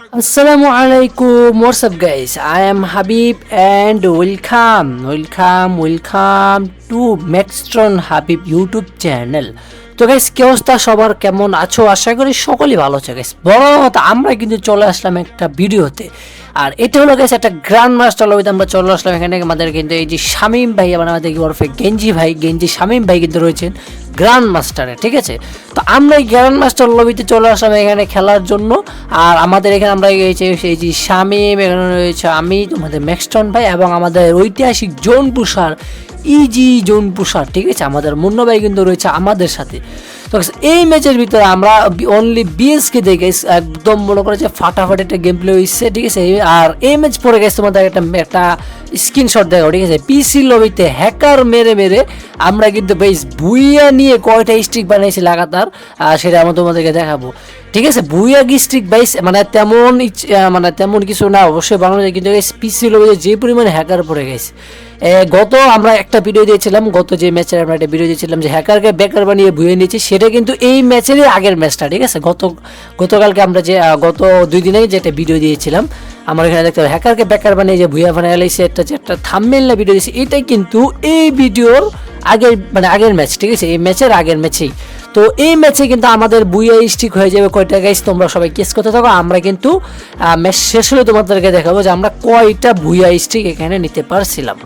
Alaikum. What's up, guys? I am Habib and welcome, welcome, welcome to Maxtron Habib YouTube channel. তো guys কি অবস্থা? সবার কেমন আছো? আশা করি সকলেই ভালো আছে গাইস বড় আমরা কিন্তু চলে আসলাম একটা ভিডিওতে। আর এটা হলো গাইস একটা গ্র্যান্ড মাস্টার লবিতে আমরা চলে আসলাম। এখানে আমাদের কিন্তু এই যে শামিম ভাই আমাদের ওরফে গেঞ্জি ভাই গেঞ্জি শামিম ভাই কিন্তু রয়েছেন। গ্র্যান্ড মাস্টারে ঠিক আছে? তো আমরা এই গ্র্যান্ড মাস্টার লবিতে চলে আসলাম এখানে খেলার জন্য। আর আমাদের এখানে আমরা রয়েছে সেই যে শামিম এখানে রয়েছে আমি, তোমাদের ম্যাক্সটন ভাই এবং আমাদের ঐতিহাসিক জোন পুষার ইজি জোন পুষার ঠিক আছে? আমাদের মুন্না ভাই কিন্তু রয়েছে আমাদের সাথে। তো এই ম্যাচের ভিতরে আমরা অনলি বিএসকে দেখে একদম মনে করে যে ফাটাফাটি একটা গেম প্লে হয়েছে ঠিক আছে? আর এই ম্যাচ পরে গেছে তোমাদের একটা একটা স্ক্রিনশট দেখো ঠিক আছে? পিসি লবিতে হ্যাকার মেরে মেরে আমরা কিন্তু বেশ বুইয়া নিয়ে কয়টা স্ট্রিক বানাইছি লাগাতার আর সেটা আমরা তোমাদেরকে দেখাবো। ঠিক আছে? বুইয়া স্ট্রিক বাইস মানে তেমন মানে তেমন কিছু না, অবশ্যই বানানো যায় কিন্তু পিসি লবিতে যে পরিমাণে হ্যাকার পড়ে গেছে। গত আমরা একটা ভিডিও দিয়েছিলাম, গত যে ম্যাচের আমরা একটা ভিডিও দিয়েছিলাম যে হ্যাকারকে বেকার বানিয়ে ভুয়ে নিয়েছি, সেটা কিন্তু এই ম্যাচেরই আগের ম্যাচটা ঠিক আছে? গত, গতকালকে আমরা যে গত দুই দিনেই যে একটা ভিডিও দিয়েছিলাম, আমার এখানে দেখতে হবে হ্যাকারকে বেকার বানিয়ে যে ভুয়া বানিয়ে এলাইছে একটা যে একটা থামমেল না ভিডিও দিয়েছি এটাই কিন্তু এই ভিডিওর আগের মানে আগের ম্যাচ ঠিক আছে? এই ম্যাচের আগের ম্যাচেই তো এই ম্যাচে কিন্তু আমাদের বুইয়া স্টিক হয়ে যাবে কয়টা গাইস তোমরা সবাই কেস করতে থাকো, আমরা কিন্তু ম্যাচ শেষ হলে তোমাদেরকে দেখাবো যে আমরা কয়টা বুইয়া স্টিক এখানে নিতে পারছিলাম।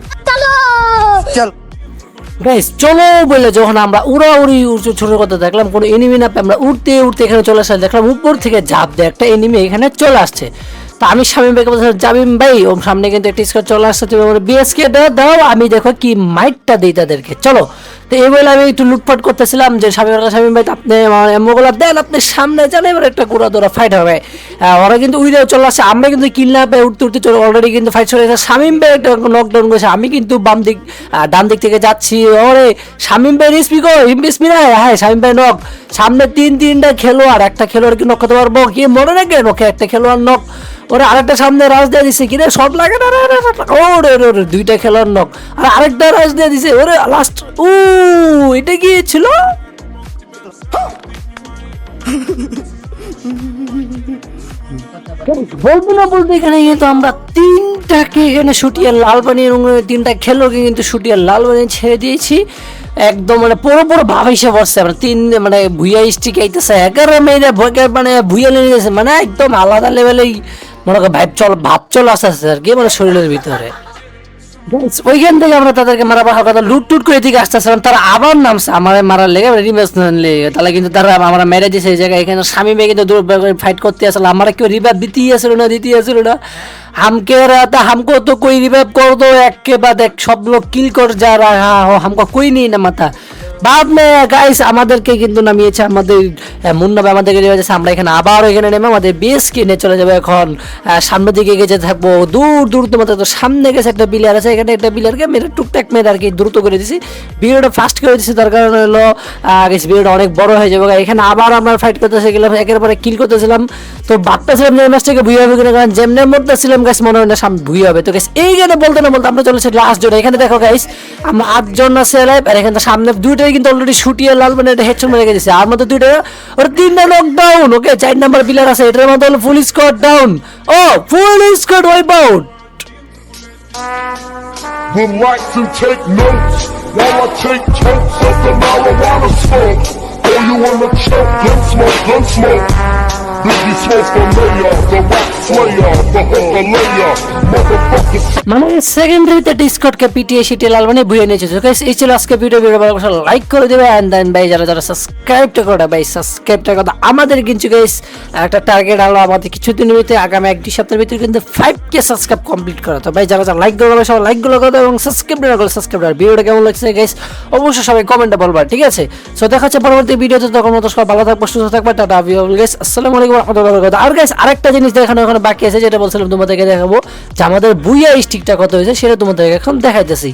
গাইস চলো বলে যখন আমরা উড়া উড়ি ছোট কথা দেখলাম, কোনো এনিমি না আমরা উড়তে উড়তে এখানে চলে আসলে দেখলাম উপর থেকে ঝাঁপ দেয় একটা এনিমি এখানে চলে আসছে। তা আমি স্বামী ভাইকে বলছিলাম জামিম ভাই ওম সামনে কিন্তু একটা স্কোয়ার চলে আসছে, তুমি আমার বিএসকে দাও, আমি দেখো কি মাইটটা দিই তাদেরকে। চলো তো এই বলে আমি একটু লুটপাট করতেছিলাম যে স্বামী ভাই স্বামী ভাই আপনি আমার দেন আপনি সামনে যান এবার একটা গোড়া দৌড়া ফাইট হবে ওরা কিন্তু উইরে চলে আসছে আমরা কিন্তু কিল না পেয়ে উঠতে উঠতে চলে অলরেডি কিন্তু ফাইট চলে গেছে শামিম ভাই একটা নকডাউন করেছে আমি কিন্তু বাম দিক ডান দিক থেকে যাচ্ছি ওরে শামিম ভাই রিসপি কো রিসপি না হ্যাঁ শামিম ভাই নক সামনে তিন তিনটা খেলোয়াড় একটা খেলোয়াড় কি নক করতে পারব কি মনে রাখেন ওকে একটা খেলোয়াড় নক ওরা আরেকটা সামনে রাজ দিয়ে দিছে কিরে শট লাগে না। ওরে ওরে দুইটা খেলোয়াড় নক আর আরেকটা রাজ দিয়ে দিছে ওরে লাস্ট ও এটা কি ছিল বলতে না এখানে কিন্তু আমরা তিনটাকে এখানে লাল এবং তিনটা খেলোকে কিন্তু লাল ছেড়ে দিয়েছি। একদম মানে পুরো পুরো ভাব হিসেবে বসছে। আমরা তিন মানে ভুইয়া স্টিক আইতেছে মেয়েরা ভয়কে মানে ভুইয়া নিয়ে গেছে মানে একদম আলাদা লেভেলেই মনে করো ভাইব চল ভাব চল আসতে আসতে আর কি মানে শরীরের ভিতরে। ওইখান থেকে আমরা তাদেরকে মারা বাহা কথা লুট টুট করে এদিকে আসতেছিলাম তারা আবার নামছে আমার মারার লেগে রিভেস লেগে তাহলে কিন্তু তারা আমরা মেরে দিয়েছে এই জায়গায় এখানে স্বামী মেয়ে কিন্তু দূর ফাইট করতে আসলে আমরা কেউ রিভাইভ দিতেই আসলো না দিতেই আসলো না हमके रहता हमको तो कोई रिवाइव कर दो एक के बाद एक सब लोग किल कर जा रहा हो हमको कोई नहीं नमाता বাপ মে গাইস আমাদেরকে কিন্তু নামিয়েছে আমাদের মুন্নাবে আমাদেরকে নিয়ে যাচ্ছে। আমরা এখানে আবার এখানে নেমে আমাদের বেশ কিনে চলে যাবে এখন। সামনে দিকে এগিয়ে যেতে থাকব। দূর দূর তোমার তো সামনে গেছে একটা প্লেয়ার আছে। এখানে একটা প্লেয়ারকে মেরে, টুকটাক মেরে আর কি দ্রুত করে দিছি। ভিডিওটা ফাস্ট করে দিছি, তার কারণ হলো গেছি ভিডিওটা অনেক বড় হয়ে যাবে। এখানে আবার আমরা ফাইট করতেছে গেলাম একের পরে কিল করতেছিলাম। তো বাপটা ছিলাম যে ম্যাচটাকে ভুই হবে কিনা, কারণ যেমনে ছিলাম গাছ মনে হয় না সামনে ভুই হবে। তো গাছ এইখানে বলতে না বলতে আমরা চলেছি লাস্ট জোন এখানে দেখো গাইস আমরা আটজন আছে লাইভ আর এখানে সামনে দুইটা দুইটাই কিন্তু অলরেডি শুটিয়ে লাল মানে হেডশট মেরে গেছে আর মধ্যে দুইটা ওর তিনটা লকডাউন ওকে চার নাম্বার প্লেয়ার আছে এটার মধ্যে হলো full squad down O full squad wipe out while I take of the marijuana smoke. Oh, you wanna choke? Gun smoke, gun smoke. মানে সেকেন্ডারিতে ডিসকটকে পিটিয়ে সিটিয়ে লাল মানে বুয়ে নিয়েছে তো guys, এই ছিল আজকে ভিডিও ভিডিও ভালো লাগলে লাইক করে দেবে। অ্যান্ড দেন ভাই যারা যারা সাবস্ক্রাইবটা করে ভাই সাবস্ক্রাইবটা কথা আমাদের কিন্তু গাইস একটা টার্গেট হলো আমাদের কিছুদিনের ভিতরে আগামী এক দুই সপ্তাহের ভিতরে কিন্তু ফাইভ কে সাবস্ক্রাইব কমপ্লিট করা। তো ভাই যারা যারা লাইক করবে সবাই লাইকগুলো করো এবং সাবস্ক্রাইব না করলে সাবস্ক্রাইব আর ভিডিওটা কেমন লাগছে গাইস অবশ্যই সবাই কমেন্টে বলবা ঠিক আছে? সো দেখা হচ্ছে পরবর্তী ভিডিওতে তখন মতো সবাই ভালো থাকব সুস্থ থাকবে। টাটা ভিউ গাইস আসসালামু আলাইকুম। বারাকাতুহু। আর গাইস আরেকটা জিনিস দেখানো ওখানে বাকি আছে, যেটা বলছিলাম তোমাদেরকে দেখাবো। যে আমাদের বুইয়া স্টিকটা কত হয়েছে, সেটা তোমাদেরকে এখন দেখাইতেছি।